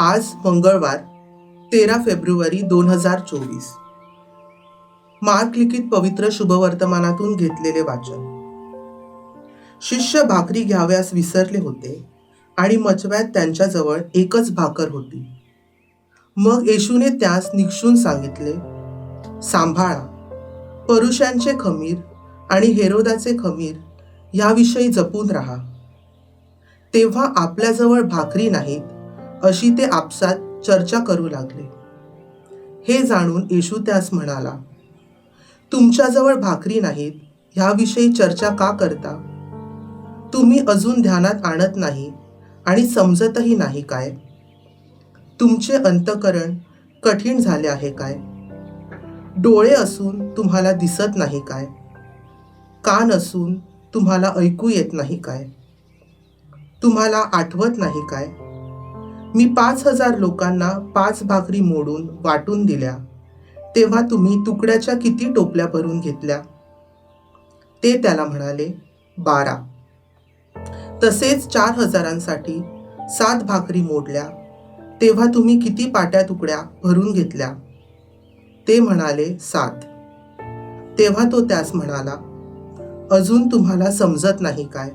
आज मंगळवार तेरा फेब्रुवारी दोन हजार चोवीस. मार्क लिखित पवित्र शुभवर्तमानातून घेतलेले वाचन. शिष्य भाकरी घ्याव्यास विसरले होते आणि मचव्यात त्यांच्याजवळ एकच भाकर होती. मग येशूने त्यास निक्षून सांगितले सांभाळा. परुषांचे खमीर आणि हेरोदाचे खमीर याविषयी जपून राहा. तेव्हा आपल्याजवळ भाकरी नाहीत अशी ते आपसात चर्चा करू लागले. हे जाणून येशू त्यास म्हणाला तुमच्याजवळ भाकरी नाहीत ह्याविषयी चर्चा का करता? तुम्ही अजून ध्यानात आणत नाही आणि समजतही नाही काय? तुमचे अंतकरण कठीण झाले आहे काय? डोळे असून तुम्हाला दिसत नाही काय? कान असून तुम्हाला ऐकू येत नाही काय? तुम्हाला आठवत नाही काय? मी पाच हजार लोकांना पाच भाकरी मोडून वाटून दिल्या. तेव्हा तुम्ही तुकड्याच्या किती टोपल्या भरून घेतल्या? ते त्याला म्हणाले बारा. तसेच चार हजारांसाठी सात भाकरी मोडल्या. तेव्हा तुम्ही किती पाट्या तुकड्या भरून घेतल्या? ते म्हणाले सात. तेव्हा तो त्यास म्हणाला अजून तुम्हाला समजत नाही काय?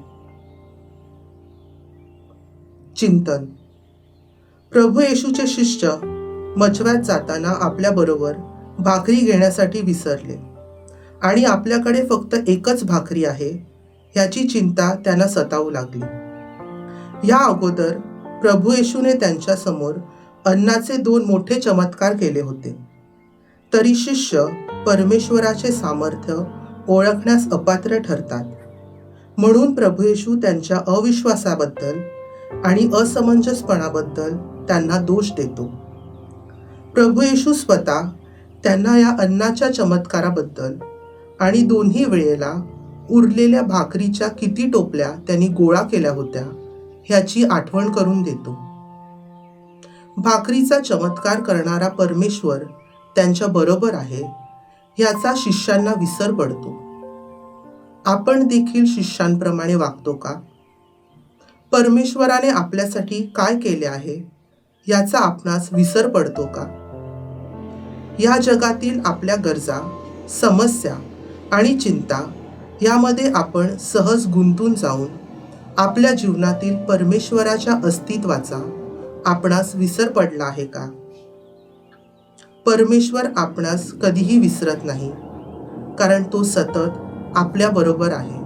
चिंतन. प्रभू येशूचे शिष्य मजव्यात जाताना आपल्याबरोबर भाकरी घेण्यासाठी विसरले. आणि आपल्याकडे फक्त एकच भाकरी आहे ह्याची चिंता त्यांना सतावू लागली. या अगोदर प्रभू येशूने त्यांच्यासमोर अन्नाचे दोन मोठे चमत्कार केले होते. तरी शिष्य परमेश्वराचे सामर्थ्य ओळखण्यास अपात्र ठरतात. म्हणून प्रभू येशू त्यांच्या अविश्वासाबद्दल आणि असमंजसपणाबद्दल त्यांना दोष देतो. प्रभू येशू स्वतः त्यांना या अन्नाच्या चमत्काराबद्दल आणि दोन्ही वेळेला उरलेल्या भाकरीच्या किती टोपल्या त्यांनी गोळा केल्या होत्या ह्याची आठवण करून देतो. भाकरीचा चमत्कार करणारा परमेश्वर त्यांच्या बरोबर आहे याचा शिष्यांना विसर पडतो. आपण देखील शिष्यांप्रमाणे वागतो का? परमेश्वराने आपल्यासाठी काय केले आहे? याचा आपणास विसर पडतो का? या जगातील आपल्या गरजा समस्या आणि चिंता यामध्ये आपण सहज गुंतून जाऊन आपल्या जीवनातील परमेश्वराच्या अस्तित्वाचा आपणास विसर पडला आहे का? परमेश्वर आपणास कधीही विसरत नाही कारण तो सतत आपल्याबरोबर आहे.